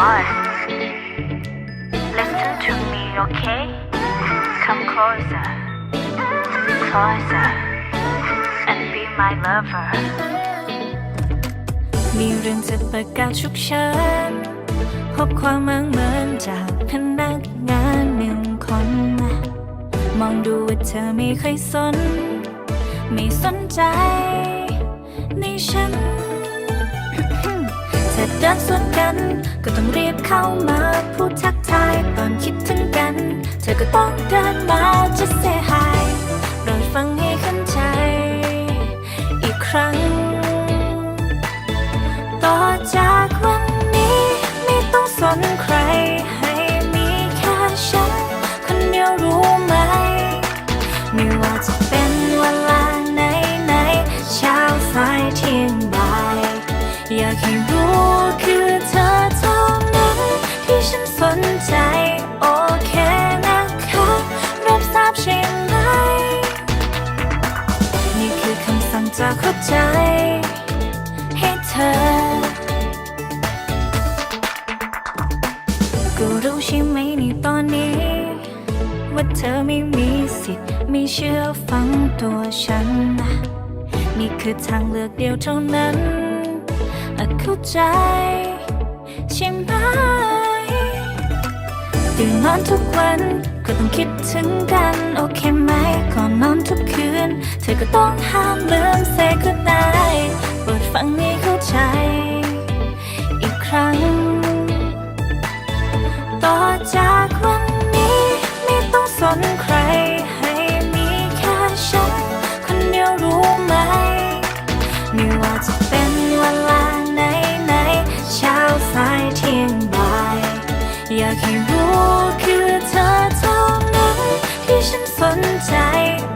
boy. Listen to me, okay? Come closer, closer, and be my lover. มีเรื่องจะประกาศฉุกเฉินพบความมั่งเหมือนจากพนักงานหนึ่งคน มองดูว่าเธอไม่เคยสน ไม่สนใจในฉัน เธอดินสวนกัน ก็ต้องรีบเข้ามาพูดทักทายตอนคิดถึงกัน เธอก็ต้องเดินมาจะเซฮายโปรดฟังให้เข้าใจ อีกครั้ง ต่อจากวันนี้ไม่ต้องสนใคร รู้คือเธอเท่านั้นที่ฉันสนใจ โอเคนะคะ รับทราบใช่ไหม นี่คือคำสั่งจากหัวใจ ให้เธอ ก็รู้ใช่ไหมในตอนนี้ ว่าเธอไม่มีสิทธิ์ไม่เชื่อฟังตัวฉัน นี่คือทางเลือกเดียวเท่านั้น เข้าใจ ใช่ไหมตื่นนอนทุกวันก็ต้องคิดถึงกัน โอเคไหมก่อนนอนทุกคืน เธอก็ต้องห้ามลืม say good night โปรดฟังให้เข้าใจ อีกครั้ง ต่อจากวันนี้ ไม่ต้องสนใคร ให้มีแค่ฉัน คนเดียวรู้ไหม ไม่ว่าจะเป็นากให้รู้คือเธอเท่านั้นที่ฉันสนใจ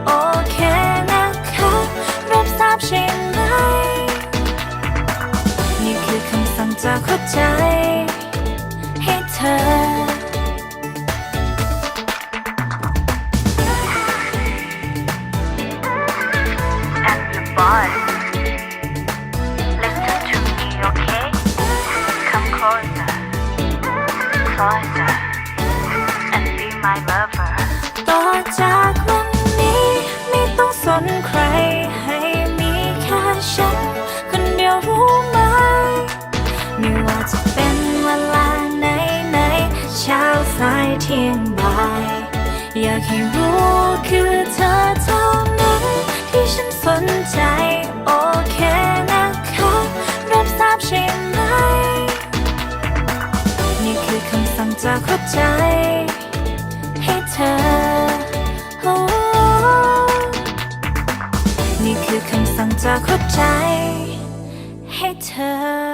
โอเคนะคะรับทราบใช่ไหม นี่คือคำสั่งจากหัวใจ ให้เธอ closer, and be my lover. ต่อจากวันนี้ไม่ต้องสนใครให้มีแค่ฉัน คนเดียวรู้ไหม ไม่ว่าจะเป็นเวลาไหนไหนเช้าสายเที่ยงบ่ายอยากให้รู้คือเธอเท่านั้นที่ฉันสนใจ งจากหัวใจ ให้เธอ นี่คือคำสั่งจากหัวใจ ให้เธอ